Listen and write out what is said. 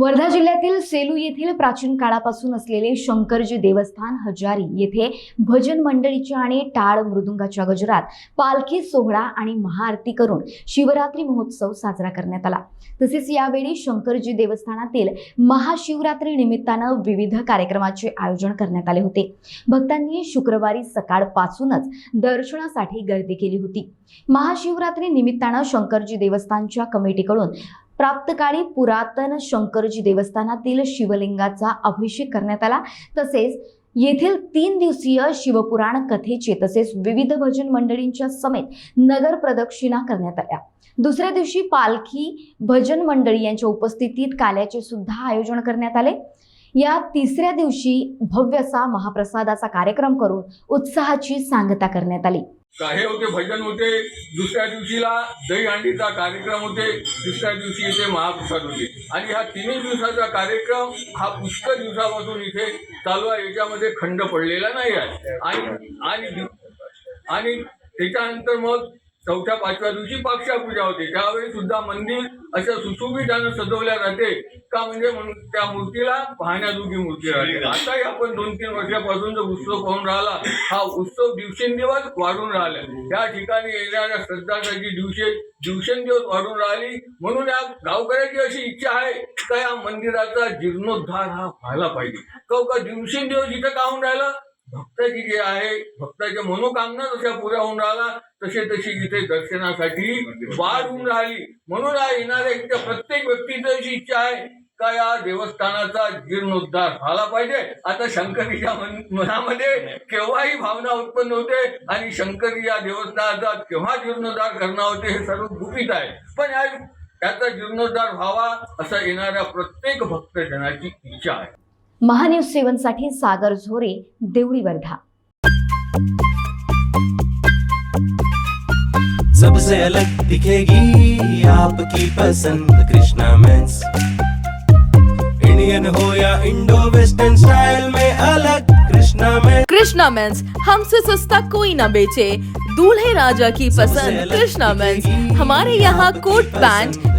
वर्धा जिल्ह्यातील सेलू येथील प्राचीन काळापासून असलेले शंकरजी देवस्थान हजारी येथे भजन मंडळीच्या आणि टाळ मृदुंगाच्या गजरात पालखी सोहळा आणि महाआरती करून शिवरात्री महोत्सव साजरा करण्यात आला. तसेच यावेळी शंकरजी देवस्थानातील महाशिवरात्री निमित्तानं विविध कार्यक्रमाचे आयोजन करण्यात आले होते. भक्तांनी शुक्रवारी सकाळपासूनच दर्शनासाठी गर्दी केली होती. महाशिवरात्री निमित्तानं शंकरजी देवस्थानच्या कमिटीकडून प्राप्तकाळी पुरातन शंकरजी देवस्थानातील शिवलिंगाचा अभिषेक करण्यात आला. तसेच येथील तीन दिवसीय शिवपुराण कथेचे तसेच विविध भजन मंडळींच्या समेत नगर प्रदक्षिणा करण्यात आल्या. दुसऱ्या दिवशी पालखी भजन मंडळी यांच्या उपस्थितीत काल्याचे सुद्धा आयोजन करण्यात आले. या तिसऱ्या दिवशी भव्य असा महाप्रसादाचा कार्यक्रम करून उत्साहाची सांगता करण्यात आली. हे होते भजन होते दुसऱ्या दिवशीला दहीहंडीचा कार्यक्रम होते दुसऱ्या दिवशी इथे महाप्रसाद होते. आणि हा तिन्ही दिवसाचा कार्यक्रम हा पुष्कळ दिवसापासून इथे चालू आहे याच्यामध्ये खंड पडलेला नाही आहे. आणि आणि आणि त्याच्यानंतर मग चौथ्या पाचव्या दिवशी पाक्षापूजा होते. त्यावेळी सुद्धा मंदिर असं सुशोभितानं सजवल्या जाते. का म्हणजे त्या मूर्तीला पाहण्याजोगी मूर्ती राहते. आताही आपण दोन तीन वर्षापासून जो उत्सव पाहून राहिला हा उत्सव दिवसेंदिवस वाढून राहिला. या ठिकाणी येणाऱ्या श्रद्धांची दिवसे दिवसेंदिवस वाढून राहिली. म्हणून या गावकऱ्याची अशी इच्छा आहे का या मंदिराचा जीर्णोद्धार हा व्हायला पाहिजे. का दिवसेंदिवस इथं का होऊन राहिलं? भक्ताची जी आहे भक्ताच्या मनोकामना जशा पुऱ्या होऊन राहिला तसे तशी इथे दर्शनासाठी वाढ होऊन राहिली. म्हणून या येणाऱ्या इथल्या प्रत्येक व्यक्तीची अशी इच्छा आहे का या देवस्थानाचा जीर्णोद्धार झाला पाहिजे? आता शंकरीच्या मनामध्ये केव्हाही भावना उत्पन्न होते आणि शंकरी या देवस्थानाचा केव्हा जीर्णोद्धार करणार होते हे सर्व गुपित आहे. पण या त्याचा जीर्णोद्धार व्हावा असं येणाऱ्या प्रत्येक भक्तजनाची इच्छा आहे. महान्यूज सेवनसाठी सागर झोरे देवळी वर्धा. सबसे अलग दिखेगी आपकी पसंद कृष्णा मेंस। इंडियन हो या इंडो वेस्टर्न स्टाइल में अलग कृष्णा मेंस। कृष्णा मेंस हमसे सस्ता कोई ना बेचे। दूल्हे राजा की पसंद कृष्णा मेंस। हमारे यहाँ coat pant